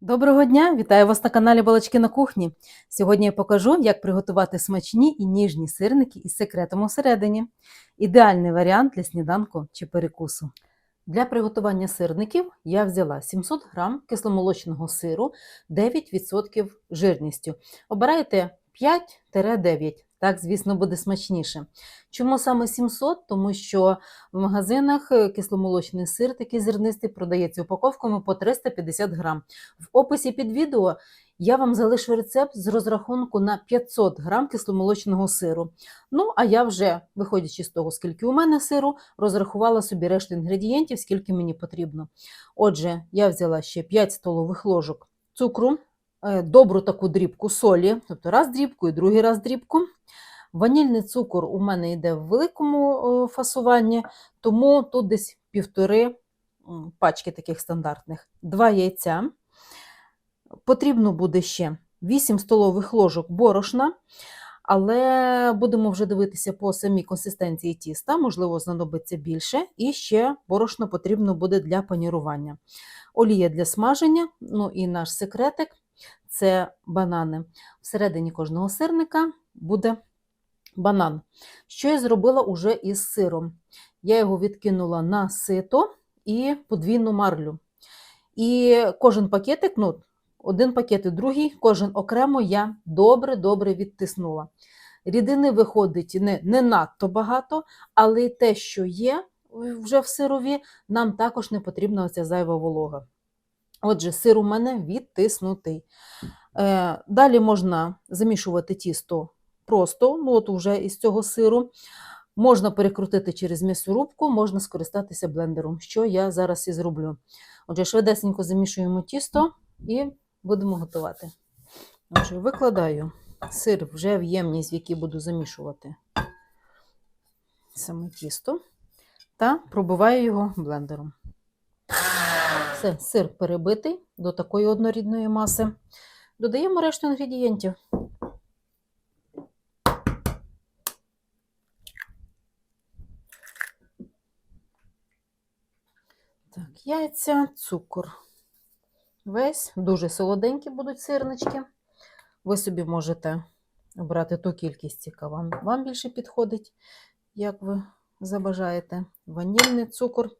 Доброго дня! Вітаю вас на каналі Балачки на кухні. Сьогодні я покажу, як приготувати смачні і ніжні сирники із секретом усередині. Ідеальний варіант для сніданку чи перекусу. Для приготування сирників я взяла 700 г кисломолочного сиру 9% жирністю. Обирайте 5-9. Так, звісно, буде смачніше. Чому саме 700? Тому що в магазинах е, кисломолочний сир, такий зернистий, продається упаковками по 350 грам. В описі під відео я вам залишу рецепт з розрахунку на 500 грам кисломолочного сиру. Ну, а я вже, виходячи з того, скільки у мене сиру, розрахувала собі решту інгредієнтів, скільки мені потрібно. Отже, я взяла ще 5 столових ложок цукру, добру таку дрібку солі, тобто раз дрібку і другий раз дрібку. Ванільний цукор у мене йде в великому е, фасуванні, тому тут десь півтори пачки таких стандартних, два яйця. Потрібно буде ще 8 столових ложок борошна, але будемо вже дивитися по самій консистенції тіста, можливо, знадобиться більше. І ще борошно потрібно буде для панірування. Олія для смаження, ну і наш секретик це банани. Всередині кожного сирника буде банан. Що я зробила уже із сиром? Я його відкинула на сито і подвійну марлю. І кожен пакетик, ну, один пакет і другий, кожен окремо я добре-добре відтиснула. Рідини виходить не, не надто багато, але й те, що є вже в сирові, нам також не потрібна оця зайва волога. Отже, сир у мене відтиснутий. Е, Далі можна замішувати тісто просто, ну от вже із цього сиру. Можна перекрутити через м'ясорубку, можна скористатися блендером, що я зараз і зроблю. Отже, швидесенько замішуємо тісто і будемо готувати. Отже, викладаю сир вже в ємність, в якій буду замішувати саме тісто, та пробиваю його блендером. Все, сир перебитий до такої однорідної маси. Додаємо решту інгредієнтів. Так, яйця, цукор. Весь дуже солоденькі будуть сирнички. Ви собі можете обрати ту кількість, яка вам, вам більше підходить, як ви забажаєте. Ванільний цукор.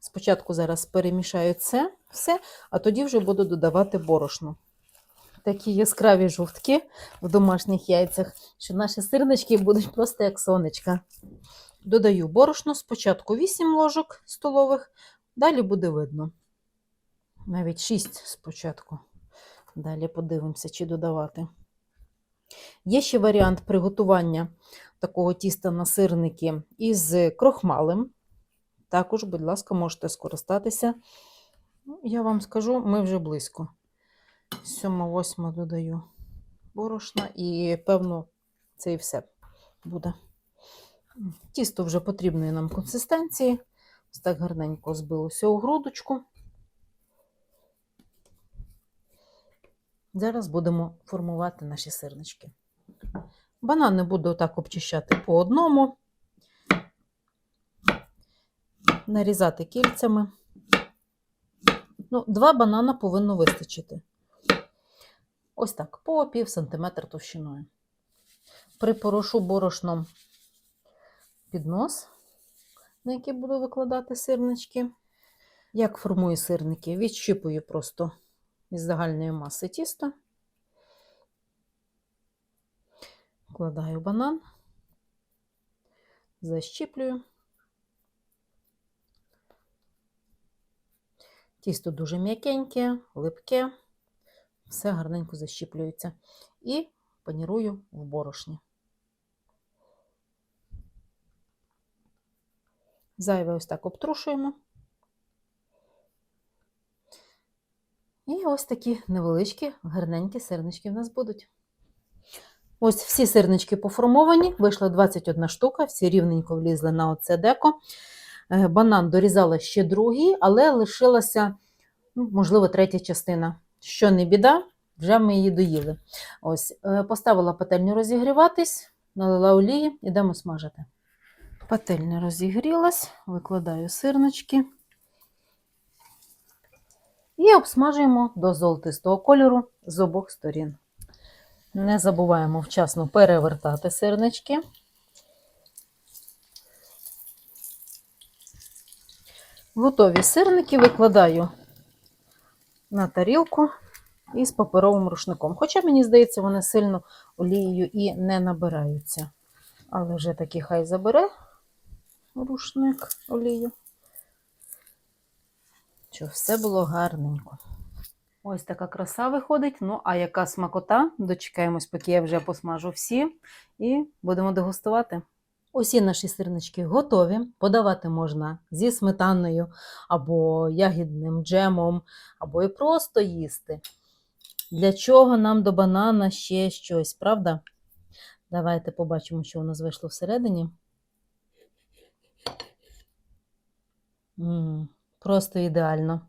Спочатку зараз перемішаю це все, а тоді вже буду додавати борошно. Такі яскраві жовтки в домашніх яйцях, що наші сирнички будуть просто як сонечка. Додаю борошно спочатку 8 ложок столових, далі буде видно. Навіть 6 спочатку. Далі подивимося, чи додавати. Є ще варіант приготування такого тіста на сирники із крохмалем. Також, будь ласка, можете скористатися. Ну, Я вам скажу, ми вже близько. 7-8 додаю борошна і, певно, це і все буде. Тісто вже потрібної нам консистенції. Ось так гарненько збилося у грудочку. Зараз будемо формувати наші сирнички. Банани буду так обчищати по одному, нарізати кільцями. Ну, Два банана повинно вистачити. Ось так, по пів сантиметра товщиною. Припорошу борошном піднос, на який буду викладати сирнички. Як формую сирники? Відщипую просто із загальної маси тіста. Вкладаю банан, защіплюю. Тісто дуже м'якеньке, липке, все гарненько защіплюється. І панірую в борошні. Зайве ось так обтрушуємо. І ось такі невеличкі, гарненькі сирнички в нас будуть. Ось всі сирнички поформовані, вийшло 21 штука, всі рівненько влізли на оце деко. Е, Банан дорізала ще другий, але лишилася, ну, можливо, третя частина. Що не біда, вже ми її доїли. Ось, е, Поставила пательню розігріватись, налила олії, ідемо смажити. Пательня розігрілась, викладаю сирнички. І обсмажуємо до золотистого кольору з обох сторін. Не забуваємо вчасно перевертати сирнички. Готові сирники викладаю на тарілку із паперовим рушником. Хоча, мені здається, вони сильно олією і не набираються. Але вже таки хай забере рушник олію. Щоб все було гарненько. Ось така краса виходить. Ну, а яка смакота? Дочекаємось, поки я вже посмажу всі, і будемо дегустувати. Усі наші сирнички готові. Подавати можна зі сметаною, або ягідним джемом, або і просто їсти. Для чого нам до банана ще щось, правда? Давайте побачимо, що у нас вийшло всередині. Просто ідеально.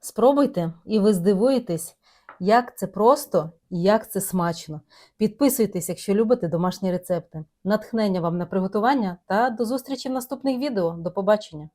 Спробуйте, і ви здивуєтесь, як це просто і як це смачно. Підписуйтесь, якщо любите домашні рецепти. Натхнення вам на приготування та до зустрічі в наступних відео. До побачення!